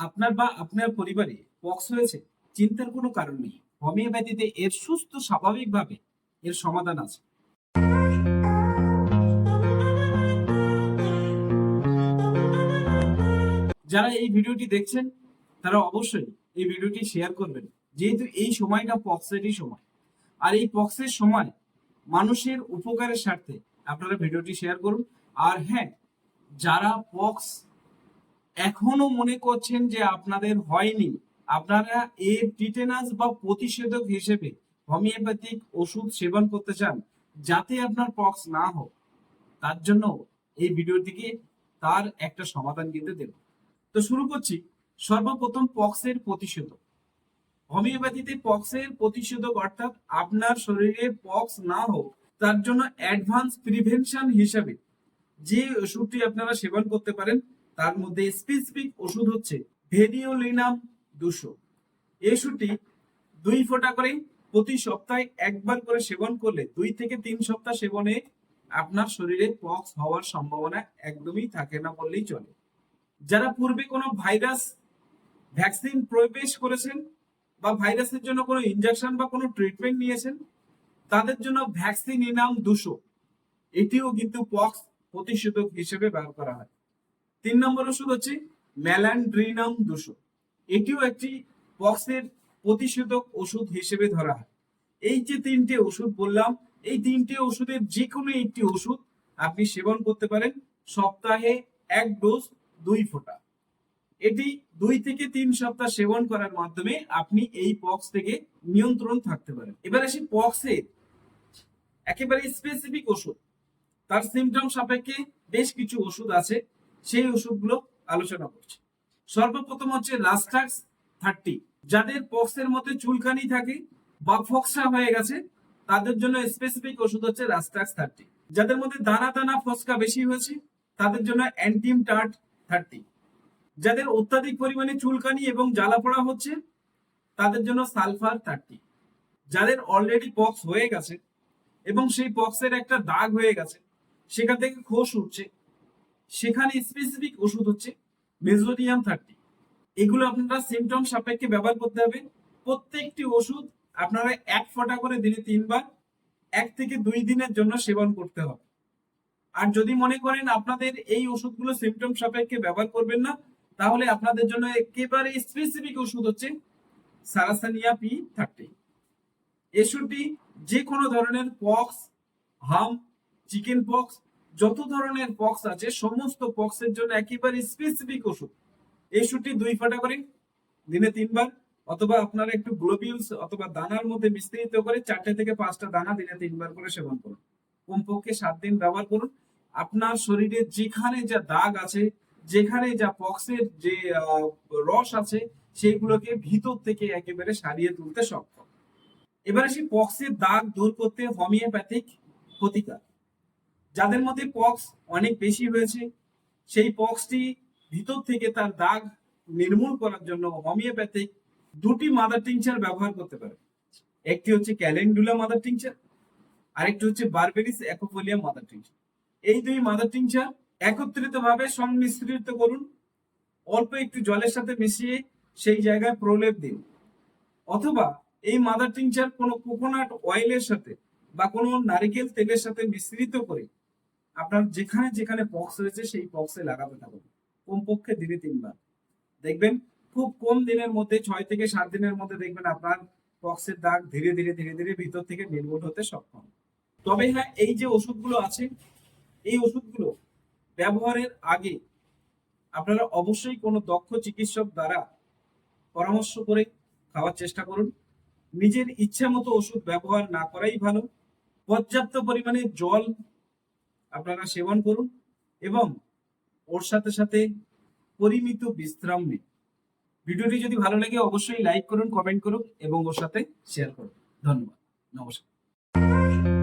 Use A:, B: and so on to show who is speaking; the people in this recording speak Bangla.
A: আপনার বা আপনার পরিবারে পক্স হয়েছে, চিন্তার কোনো কারণ নেই। হোমিওপ্যাথিতে এর সুস্থ স্বাভাবিকভাবে এর সমাধান আছে। যারা এই ভিডিওটি দেখছেন, তারা অবশ্যই এই ভিডিওটি শেয়ার করবেন। যেহেতু এই সময়টা পক্সেরই সময়। আর এই পক্সের সময় মানুষের উপকারের স্বার্থে আপনারা ভিডিওটি শেয়ার করুন। আর হ্যাঁ যারা পক্স এখনও মনে করছেন যে আপনাদের হয়নি। আপনারা এর টিটেনাস বা প্রতিষেধক হিসেবে হোমিওপ্যাথিক ওষুধ সেবন করতে চান, যাতে আপনার পক্স না হোক, তার জন্য এই ভিডিওটিকে তার একটা সমাধান কিন্তু দেব। তো শুরু করছি। সর্বপ্রথম পক্সের প্রতিষেধক। হোমিওপ্যাথিতে পক্সের প্রতিষেধক অর্থাৎ আপনার শরীরে পক্স না হোক, তার জন্য অ্যাডভান্স প্রিভেনশন হিসাবে যে ওষুধটি আপনারা সেবন করতে পারেন তার মধ্যে স্পেসিফিক ওষুধ হচ্ছে ভেরিওলিনাম দুশো। এই ওষুধটি দুই ফোঁটা করে প্রতি সপ্তাহে একবার করে সেবন করলে দুই থেকে তিন সপ্তাহ সেবনে আপনার শরীরে পক্স হওয়ার সম্ভাবনা একদমই থাকে না বললেই চলে। যারা পূর্বে কোনো ভাইরাস ভ্যাকসিন প্রবেশ করেছেন বা ভাইরাসের জন্য কোনো ইনজেকশন বা কোনো ট্রিটমেন্ট নিয়েছেন, তাদের জন্য ভ্যাকসিন ইনাম দুশো। এটিও কিন্তু পক্স প্রতিষেধক হিসেবে ব্যবহার করা হয়। তিন নম্বর ওষুধ হচ্ছে ম্যালান্ড্রিনাম দুশো। এটিও একটি পক্সের প্রতিষেধক ওষুধ হিসেবে ধরা হয়। এই যে তিনটে ওষুধ বললাম, এই তিনটে ওষুধের যে কোনো একটি ওষুধ আপনি সেবন করতে পারেন, সপ্তাহে এক ডোজ দুই ফোঁটা। এটি দুই থেকে তিন সপ্তাহ সেবন করার মাধ্যমে আপনি এই পক্স থেকে নিয়ন্ত্রণ থাকতে পারেন। এবার আসি পক্সের একেবারে স্পেসিফিক ওষুধ। তার সিমটম সাপেক্ষে বেশ কিছু ওষুধ আছে। সেই ওষুধগুলো আলোচনা করছি। সর্বপ্রথম হচ্ছে লাস্টাক্স থার্টি যাদের পক্সের মধ্যে চুলকানি থাকে বা ফক্সা হয়ে গেছে, তাদের জন্য স্পেসিফিক ওষুধ হচ্ছে লাস্টাক্স থার্টি যাদের মধ্যে দানা দানা ফসকা বেশি হয়েছে, তাদের জন্য অ্যান্টিম টার্ট থার্টি যাদের অত্যাধিক পরিমাণে চুলকানি এবং জ্বালা পড়া হচ্ছে, তাদের জন্য সালফার থার্টি যাদের অলরেডি পক্স হয়ে গেছে এবং সেই পক্সের একটা দাগ হয়ে গেছে, সেখান থেকে খোস উঠছে। সেখানে স্পেসিফিক ওষুধ হচ্ছে মেজোডিয়াম থার্টি এগুলো আপনারা সিমটম সাপেক্ষে ব্যবহার করতে হবে। প্রত্যেকটি ওষুধ আপনারা এক ফোঁটা করে দিনে তিনবার, এক থেকে দুই দিনের জন্য সেবন করতে হবে। আর যদি মনে করেন আপনাদের এই ওষুধগুলো সিমটম সাপেক্ষে ব্যবহার করবেন না, তাহলে আপনাদের জন্য একেবারে স্পেসিফিক ওষুধ হচ্ছে সারাসানিয়া পি থার্টি। এষুধটি যে কোনো ধরনের পক্স, হাম, চিকেন পক্স যত ধরনের পক্স আছে, সমস্ত পক্সের জন্য একেবারে স্পেসিফিক ওষুধ। এই ওষুধটি দুই ফোঁটা করে, দিনে তিনবার, অথবা আপনারা একটু গ্লোবিউলস অথবা দানার মধ্যে মিশ্রিত করে চারটে থেকে পাঁচটা দানা দিনে তিনবার করে সেবন করুন। কমপক্ষে সাত দিন ব্যবহার করুন। আপনার শরীরে যেখানে যা দাগ আছে, যেখানে যা পক্সের যে রস আছে সেগুলোকে ভিতর থেকে একেবারে সারিয়ে তুলতে সক্ষম। এবার আসি পক্সের দাগ দূর করতে হোমিওপ্যাথিক প্রতিকার। যাদের মধ্যে পক্স অনেক বেশি হয়েছে সেই পক্সটি ভিতর থেকে তার দাগ নির্মূল করার জন্য হোমিওপ্যাথিক দুটি মাদার টিংচার ব্যবহার করতে পারে। একটি হচ্ছে ক্যালেন্ডুলা মাদার টিংচার আরেকটি হচ্ছে বারবেরিস অ্যাকোফোলিয়া মাদার টিংচার এই দুই মাদার টিংচার একত্রিত ভাবে সংমিশ্রিত করুন, অল্প একটু জলের সাথে মিশিয়ে সেই জায়গায় প্রলেপ দিন। অথবা এই মাদার টিংচার কোনো কোকোনাট অয়েলের সাথে বা কোনো নারিকেল তেলের সাথে মিশ্রিত করে আপনার যেখানে যেখানে পক্স রয়েছে সেই পক্সে লাগাতে থাকুন। কমপক্ষে দিনে তিনবার। দেখবেন খুব কম দিনের মধ্যে, ছয় থেকে সাত দিনের মধ্যে দেখবেন আপনার পক্সের দাগ ধীরে ধীরে ধীরে ধীরে ভিতর থেকে নির্মূল হতে সক্ষম। তবে হ্যাঁ এই যে ওষুধগুলো আছে, এই ওষুধগুলো ব্যবহারের আগে আপনারা অবশ্যই কোনো দক্ষ চিকিৎসক দ্বারা পরামর্শ করে খাওয়ার চেষ্টা করুন। নিজের ইচ্ছা মতো ওষুধ ব্যবহার না করাই ভালো। পর্যাপ্ত পরিমাণে জল আপনারা সেবন করুন এবং ওর সাথে সাথে পরিমিত বিশ্রাম নিন। ভিডিওটি যদি ভালো লাগে অবশ্যই লাইক করুন, কমেন্ট করুন এবং ওর সাথে শেয়ার করুন। ধন্যবাদ। নমস্কার।